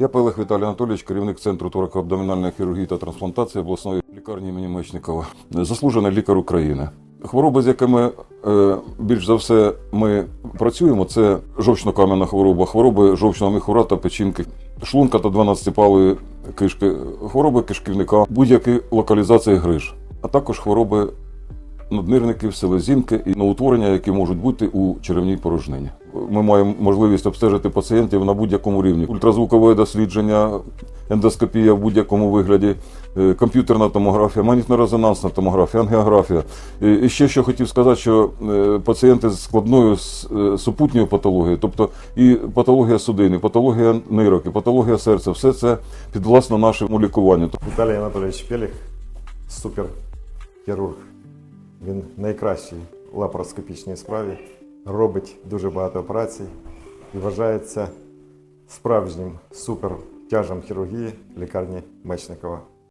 Я Пелех Віталій Анатолійович, керівник Центру торакоабдомінальної хірургії та трансплантації обласної лікарні імені Мечникова, заслужений лікар України. Хвороби, з якими е, більш за все ми працюємо, це жовчно-кам'яна хвороба, хвороби жовчного міхура та печінки, шлунка та 12-палої кишки, хвороби кишківника, будь-які локалізації гриж, а також хвороби наднирників, селезінки і новоутворення, які можуть бути у черевній порожнині. Ми маємо можливість обстежити пацієнтів на будь-якому рівні: ультразвукове дослідження, ендоскопія в будь-якому вигляді, е, комп'ютерна томографія, магнітно-резонансна томографія, ангіографія. І ще що хотів сказати, що е, пацієнти з складною е, супутньою патологією, тобто і патологія судини, патологія нирок, і патологія серця, все це підвласно нашому лікуванню. Віталій Анатолійович Пеліх, суперхірург. Він найкращий лапароскопічній справі, робить дуже багато операцій і вважається справжнім супертяжем хірургії лікарні Мечникова.